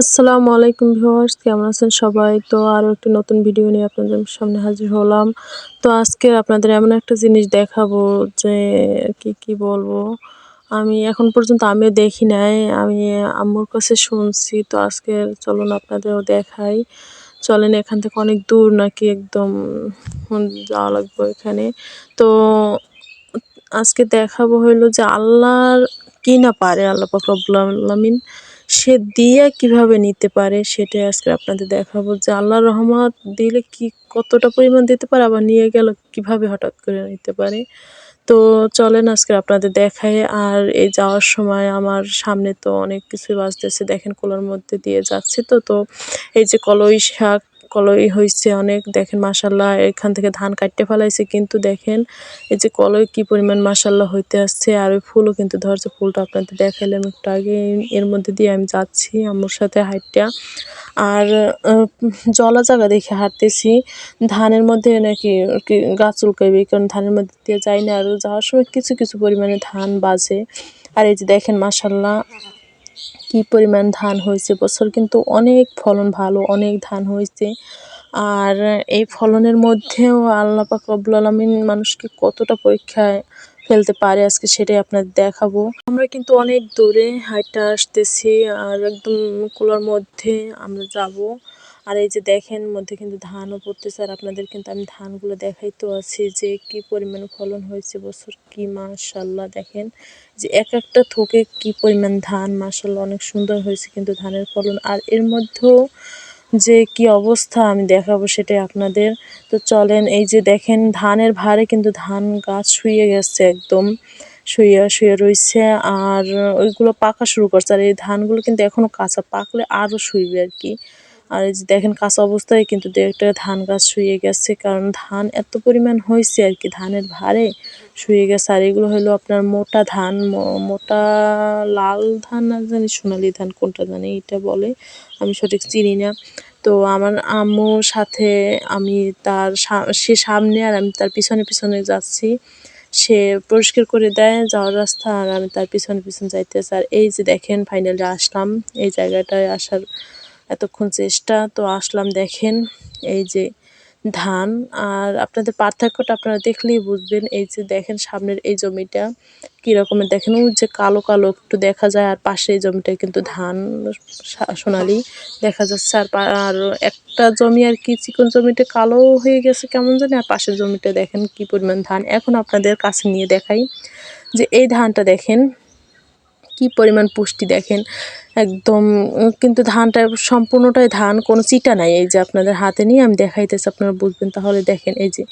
আসসালামু আলাইকুম ভিউয়ার্স, কেমন আছেন সবাই? তো আরও একটি নতুন ভিডিও নিয়ে আপনাদের সামনে হাজির হলাম। তো আজকে আপনাদের এমন একটা জিনিস দেখাবো যে কি কি বলব? আমি এখন পর্যন্ত আমিও দেখি নাই, আমি আম্মুর কাছে শুনছি। তো আজকে চলুন আপনাদেরও দেখাই। চলেন এখান থেকে অনেক দূর নাকি একদম যাওয়া লাগবে এখানে। তো আজকে দেখাবো হইল যে আল্লাহর কি না পারে, আল্লাহ পাক সে দিয়ে কীভাবে নিতে পারে সেটাই আজকে আপনাদের দেখাবো। যে আল্লাহ রহমত দিলে কি কতটা পরিমাণ দিতে পারে, আবার নিয়ে গেল কীভাবে হঠাৎ করে নিতে পারে। তো চলেন আজকে আপনাদের দেখায় আর এই যাওয়ার সময় আমার সামনে তো অনেক কিছু বাজতেছে, দেখেন কলোর মধ্যে দিয়ে যাচ্ছে তো। তো এই যে কলই শাক কলই হয়েছে অনেক। দেখেন মাসাল্লাহ এখান থেকে ধান কাটতে ফেলাইছে, কিন্তু দেখেন এই যে কলই কি পরিমাণ মাসাল্লাহ হইতে আসছে, আর ওই ফুলও কিন্তু ধরছে। ফুলটা আপনাদের দেখাইলাম একটু আগে, এর মধ্যে দিয়ে আমি যাচ্ছি আমার সাথে হাইটটা আর জলা জায়গা দেখে হাঁটতেছি। ধানের মধ্যে নাকি গাছ উল্কাইবে কারণ ধানের মধ্যে দিয়ে যাই না। আর যাওয়ার সময় কিছু কিছু পরিমাণে ধান বাজে। আর এই যে দেখেন মাসাল্লাহ কি পরিমাণ ধান হয়েছে? বছর কিন্তু অনেক ফলন ভালো, অনেক ধান হয়েছে। আর এই ফলনের মধ্যেও আল্লাহ পাক রব্বুল আলমিন মানুষকে কতটা পরীক্ষায় ফেলতে পারে আজকে সেটাই আপনার দেখাবো। আমরা কিন্তু অনেক দূরে হাইটা আসতেছি আর একদম কুলার মধ্যে আমরা যাব। আর এই যে দেখেন, মধ্যে কিন্তু ধানও পড়তেছে। আর আপনাদের কিন্তু আমি ধানগুলো দেখাইতো আছি যে কি পরিমাণ ফলন হয়েছে বছর। কি মাশাল্লাহ দেখেন যে এক একটা থোকে কি পরিমাণ ধান মাশাল্লাহ অনেক সুন্দর হয়েছে কিন্তু ধানের ফলন। আর এর মধ্যেও যে কি অবস্থা আমি দেখাবো সেটাই আপনাদের। তো চলেন, এই যে দেখেন, ধানের ভারে কিন্তু ধান গাছ শুয়ে গেছে একদম, শুয়ে শুয়ে রয়েছে আর ওইগুলো পাকা শুরু করছে। আর এই ধানগুলো কিন্তু এখনও কাঁচা, পাকলে আরও শুইবে আর কি। আর এই যে দেখেন কাঁচা অবস্থায় কিন্তু দু একটা ধান গাছ শুয়ে গেছে, কারণ ধান এত পরিমাণ হয়েছে আর কি, ধানের ভারে শুয়ে গেছে। আর এগুলো হলো আপনার মোটা ধান মোটা লাল ধান না জানি সোনালি ধান, কোনটা জানি এটা বলে, আমি সঠিক চিনি না। তো আমার আম্মুর সাথে আমি তার সে সামনে আর আমি তার পিছনে পিছনে যাচ্ছি। সে পরিষ্কার করে দেয় যাওয়ার রাস্তা আর আমি তার পিছনে পিছনে যাইতেছি। আর এই যে দেখেন ফাইনালি আসলাম। এই জায়গাটায় আসার এতক্ষণ চেষ্টা, তো আসলাম দেখেন এই যে ধান। আর আপনাদের পার্থক্যটা আপনারা দেখলেই বুঝবেন, এই যে দেখেন সামনের এই জমিটা কী রকমের। দেখেন ওই যে কালো কালো একটু দেখা যায়, আর পাশে এই জমিটায় কিন্তু ধান সোনালি দেখা যাচ্ছে। আর আর একটা জমি আর কি, চিকন জমিটা কালো হয়ে গেছে কেমন জানি, আর পাশের জমিটা দেখেন কি পরিমাণ ধান। এখন আপনাদের কাছে নিয়ে দেখাই যে এই ধানটা দেখেন কি পরিমাণ পুষ্টি দেখেন। একদম কিন্তু ধানটা সম্পূর্ণটাই ধান, কোনো চিটা নাই। এই যে আপনাদের হাতে নিয়ে আমি দেখাইতেছি, আপনারা বুঝবেন। তাহলে দেখেন, এই যে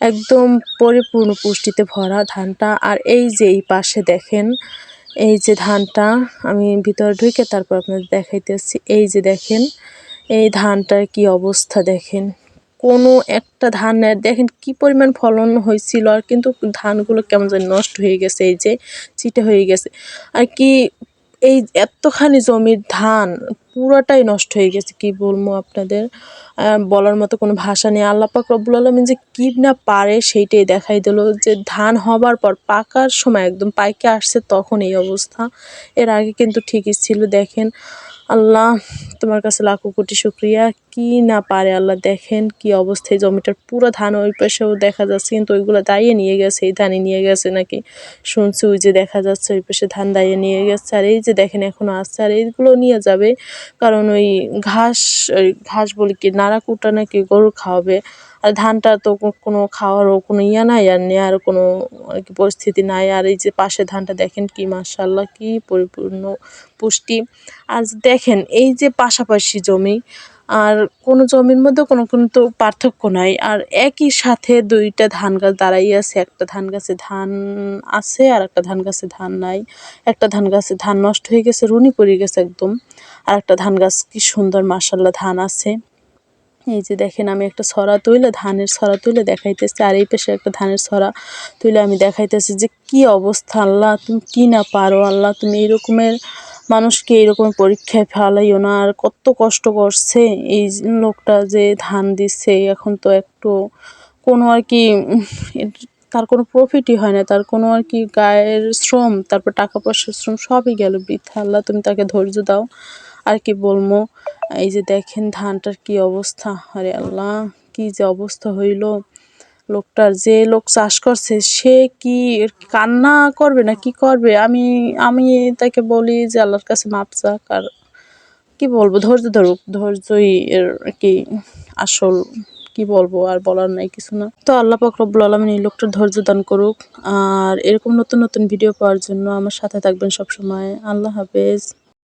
একদম পরিপূর্ণ পুষ্টিতে ভরা ধানটা। আর এই যে এই পাশে দেখেন, এই যে ধানটা, আমি ভিতরে ঢুকে তারপর আপনাদের দেখাইতেছি। এই যে দেখেন, এই ধানটার কি অবস্থা দেখেন। কোনো একটা ধানের দেখেন কি পরিমাণ ফলন হয়েছিল আর কিন্তু ধানগুলো কেমন যেন নষ্ট হয়ে গেছে, এই যে চিটে হয়ে গেছে। আর কি এই এতখানি জমির ধান পুরোটাই নষ্ট হয়ে গেছে, কি বলব আপনাদের? বলার মতো কোনো ভাষা নেই। আল্লাপাক রব্বুল আলমিন যে কী না পারে সেইটাই দেখাই দিল যে ধান হবার পর পাকার সময় একদম পাইকে আসছে তখন এই অবস্থা। এর আগে কিন্তু ঠিকই ছিল। দেখেন আল্লাহ, তোমার কাছে লাখো কোটি শুক্রিয়া। কি না পারে আল্লাহ, দেখেন কি অবস্থায় জমিটার পুরো ধান ওই পাশেও দেখা যাচ্ছে, কিন্তু ওইগুলো দাইয়ে নিয়ে গেছে, এই ধানে নিয়ে গেছে নাকি? শুনছি ওই যে দেখা যাচ্ছে, ওই পাশে ধান দাইয়ে নিয়ে গেছে। আর এই যে দেখেন এখনও আসছে আর এইগুলো নিয়ে যাবে, কারণ ওই ঘাস ওই ঘাস বলি কি নাড়া কুটা নাকি গরু খাওয়াবে। আর ধানটা তো কোনো খাওয়ারও কোনো ইয়া নাই আর নেওয়ার কোনো, আর কি পরিস্থিতি নাই। আর এই যে পাশে ধানটা দেখেন কি মাশাল্লাহ কি পরিপূর্ণ পুষ্টি। আর দেখেন, এই যে পাশাপাশি জমি, আর কোনো জমির মধ্যে কোনো কোনো তো পার্থক্য নাই। আর একই সাথে দুইটা ধান গাছ দাঁড়াই আছে। একটা ধান গাছে ধান আছে আর একটা ধান গাছে ধান নাই। একটা ধান গাছে ধান নষ্ট হয়ে গেছে, রুনি পড়ে গেছে একদম। আর একটা ধান গাছ কি সুন্দর মাসাল্লাহ ধান আছে। এই যে দেখেন, আমি একটা ছড়া তুলে ধানের ছড়া তুলে দেখাইতেছি, আর এই পাশে একটা ধানের ছড়া তুলে আমি দেখাইতেছি যে কি অবস্থা। আল্লাহ, তুমি কি না পারো? আল্লাহ, তুমি এইরকমের মানুষকে এইরকম পরীক্ষায় ফেলাইও না। আর কত কষ্ট করছে এই লোকটা যে ধান দিচ্ছে। এখন তো একটু কোনো আর কি তার কোনো প্রফিটই হয় না। তার কোনো আর কি গায়ের শ্রম, তারপর টাকা পয়সার শ্রম সবই গেল বৃথা। আল্লাহ, তুমি তাকে ধৈর্য দাও। আর কি বলব? এই যে দেখেন ধানটার কি অবস্থা। আরে আল্লাহ, কি যে অবস্থা হইল। লোকটার যে লোক চাষ করছে, সে কি কান্না করবে না কি করবে? আমি আমি তাকে বলি যে আল্লাহর কাছে মাপ যাক আর কি বলব? ধৈর্য ধরুক, ধৈর্যই এর কি আসল কি বলব আর বলার নাই কিছু না। তো আল্লাহ পাক রব্বুল আলমিন এই লোকটার ধৈর্য দান করুক। আর এরকম নতুন নতুন ভিডিও পাওয়ার জন্য আমার সাথে থাকবেন সব সময় আল্লাহ হাফেজ।